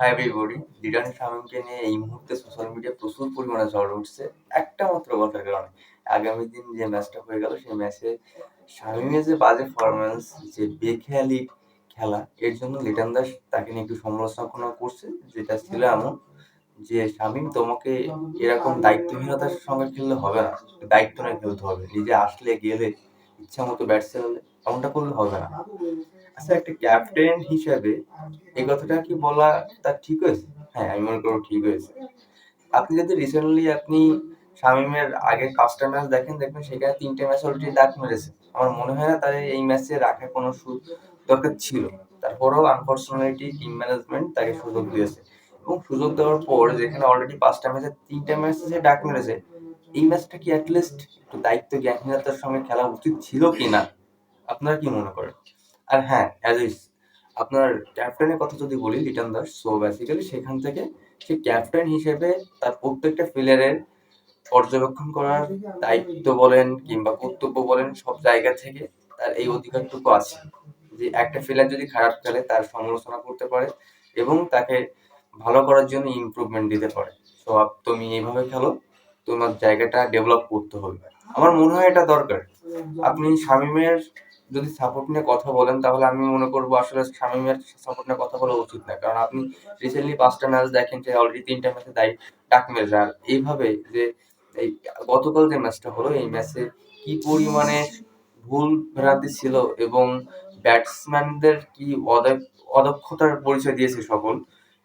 Hi everybody Liton শামীমকে নিয়ে এই মুহূর্তে সোশ্যাল মিডিয়া প্রচুর পরিমাণে ঝড় উঠছে। একটা মাত্র কথার কারণে। আগামী দিন যে ম্যাচটা হয়ে গেল, সেই ম্যাচে শামীমের যে বাজে পারফরমেন্স যে বেখেয়ালি খেলা, এর জন্য লিটন দাস তাকে নিয়ে একটু সমালোচনা করছে, যেটা ছিল এমন যে, শামীম, তোমাকে এরকম দায়িত্বহীনতার সঙ্গে খেললে হবে না। দায়িত্ব নিয়ে খেলতে হবে। নিজে আসলে গেলে ইচ্ছা মতো ব্যাটসে এমনটা করলে হবে না। আচ্ছা একটা ক্যাপ্টেন হিসেবে এই কথাটা কি বলা তার ঠিক হয়েছে? হ্যাঁ আমি মনে করব ঠিক হয়েছে। আপনি যদি রিসেন্টলি আপনি শামিমের আগের পাঁচটা ম্যাচ দেখেন, দেখবেন সেখানে তিনটে ম্যাচ অলরেডি ডাক মেরেছে। আমার মনে হয় না তার এই ম্যাচে রাখার কোনো দরকার ছিল। তারপরেও আনফর্চুনেটলি টিম ম্যানেজমেন্ট তাকে সুযোগ দিয়েছে। এবং সুযোগ দেওয়ার পর যেখানে অলরেডি পাঁচটা ম্যাচে তিনটে ম্যাচে যে ডাক মেরেছে এই ম্যাচটা কি অ্যাটলিস্ট একটু দায়িত্ব জ্ঞানহীনতার সঙ্গে খেলা উচিত ছিল কি না আপনারা কি মনে করেন? আর হ্যাঁ অ্যাজ ইস আপনার ক্যাপ্টেনের কথা যদি বলি, লিটন দাস সো বেসিক্যালি সেখান থেকে সে ক্যাপ্টেন হিসেবে তার প্রত্যেকটা প্লেয়ারের পর্যবেক্ষণ করার দায়িত্ব বলেন কিংবা কর্তব্য বলেন, সব জায়গা থেকে তার এই অধিকারটুকু আছে যে একটা প্লেয়ার যদি খারাপ খেলে তার সমালোচনা করতে পারে এবং তাকে ভালো করার জন্য ইমপ্রুভমেন্ট দিতে পারে। তো তুমি এইভাবে খেলো। তোমার জায়গাটা ডেভেলপ করতে হবে। আমার মনে হয় এটা দরকার। আপনি শামিমের যদি সাপোর্ট নিয়ে কথা বলেন, তাহলে আমি মনে করব আসলে শামিমের সাপোর্ট নিয়ে কথা বলা উচিত না। কারণ আপনি রিসেন্টলি পাঁচটা ম্যাচ দেখেন, যে অলরেডি তিনটা ম্যাচে দায়ী ডাক মেরেছে। আর এইভাবে যে এই গতকাল যে ম্যাচটা হলো, এই ম্যাচে কি পরিমাণে ভুল ভ্রান্তি ছিল এবং ব্যাটসম্যানদের কি অদক্ষতার পরিচয় দিয়েছে সকল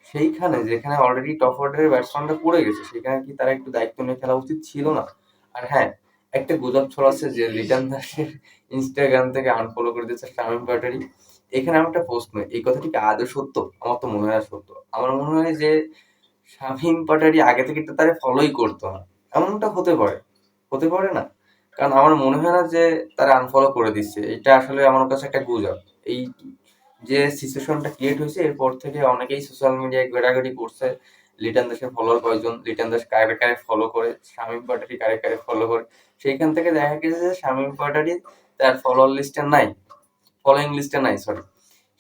সেইখানে যেখানে অলরেডি টপ অর্ডারের ব্যাটসম্যানটা পড়ে গেছে, সেখানে কি তারা একটু দায়িত্ব নিয়ে খেলা উচিত ছিল না? আর হ্যাঁ একটা গুজব ছড়াচ্ছে যে লিটন দাসের ইনস্টাগ্রাম থেকে আনফলো করে দিয়েছে শামিম পাটারি এখানে আমার একটা প্রশ্ন, এই কথাটি কি আদৌ সত্য? আমার তো মনে হয় সত্য। আমার মনে হয় যে শামিম পাটারি আগে থেকে তো তারা ফলোই করতো না। এমনটা হতে পারে হতে পারে না। কারণ আমার মনে হয় না যে তারা আনফলো করে দিচ্ছে। এটা আসলে আমার কাছে একটা গুজব। এই যে সিচুয়েশনটা ক্রিয়েট হয়েছে, এরপর থেকে অনেকেই সোশ্যাল মিডিয়ায় ঘোরাঘুরি করছে। লিটন দাসের ফলোয়ার কয়জন লিটন দাস কারে কারে ফলো করে, শামীম পাটারি কারে কারে ফলো করে। সেইখান থেকে দেখা গেছে যে শামীম পাটারি তার ফলোয়ার লিস্টে নাই ফলোয়িং লিস্টে নাই সরি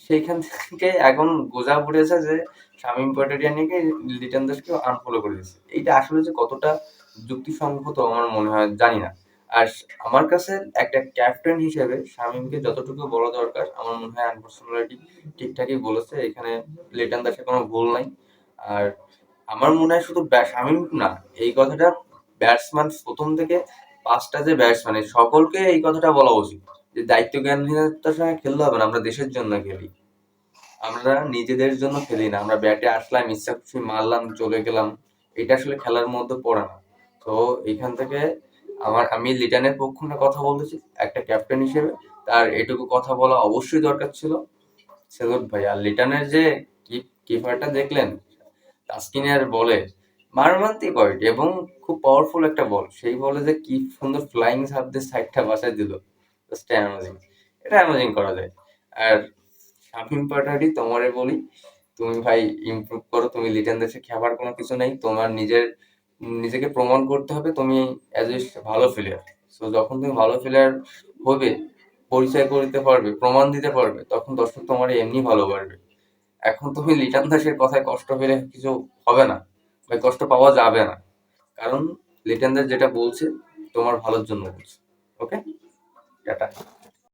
সেইখান থেকে এখন গোজা পড়েছে যে শামীম পাটারিয়ানিকে লিটন দাসকে আনফলো করে দিয়েছে। এইটা আসলে যে কতটা যুক্তিসঙ্গত আমার মনে হয়, জানি না। আর আমার কাছে একটা ক্যাপ্টেন হিসেবে শামীমকে যতটুকু বলা দরকার, আমার মনে হয় আনপার্সোনালিটি ঠিকঠাকই বলেছে, এখানে লিটন দাসের কোনো ভুল নাই। আর আমার মনে হয় শুধু শামীম না, এই কথাটা ব্যাটসম্যান প্রথম থেকে পাঁচটা যে ব্যাটসম্যান সকলকে এই কথাটা বলা উচিত যে দায়িত্ব জ্ঞানহীনতার সঙ্গে খেলতে হবে না, আমরা দেশের জন্য খেলি। আমরা নিজেদের জন্য খেলি না, আমরা ব্যাটে আসলাম, ইচ্ছা খুশি মারলাম, চলে গেলাম, এটা আসলে খেলার মধ্যে পড়ে না। তো এখান থেকে আমার আমি লিটানের পক্ষ নিয়ে কথা বলতেছি, একটা ক্যাপ্টেন হিসেবে। তার এটুকু কথা বলা অবশ্যই দরকার ছিল। সেলুট ভাই, আর লিটনের যে কিপারটা দেখলেন তাস্কিনের বলে, মারমান্তিক ওয়াইড এবং খুব পাওয়ারফুল একটা বল সেই বলে যে কি সুন্দর ফ্লাইং সাপ দিয়ে সাইডটা বাসায় দিল। জাস্ট অ্যামেজিং এটা অ্যামেজিং করা যায়। আর শামিম পাটারি, তোমারে বলি, তুমি ভাই ইমপ্রুভ করো, তুমি লিটন দেশে খাবার কোনো কিছু নেই। তোমার নিজের নিজেকে প্রমাণ করতে হবে তুমি অ্যাজ এ ভালো প্লেয়ার সো যখন তুমি ভালো প্লেয়ার হবে, পরিচয় করতে পারবে, প্রমাণ দিতে পারবে, তখন দর্শক তোমার এমনি ভালো পারবে এখন তুমি লিটন দাসের কথায় কষ্ট পেলে কিছু হবে না, বা কষ্ট পাওয়া যাবে না। কারণ লিটন দাস যেটা বলছে, তোমার ভালোর জন্য বলছে। ওকে টাটা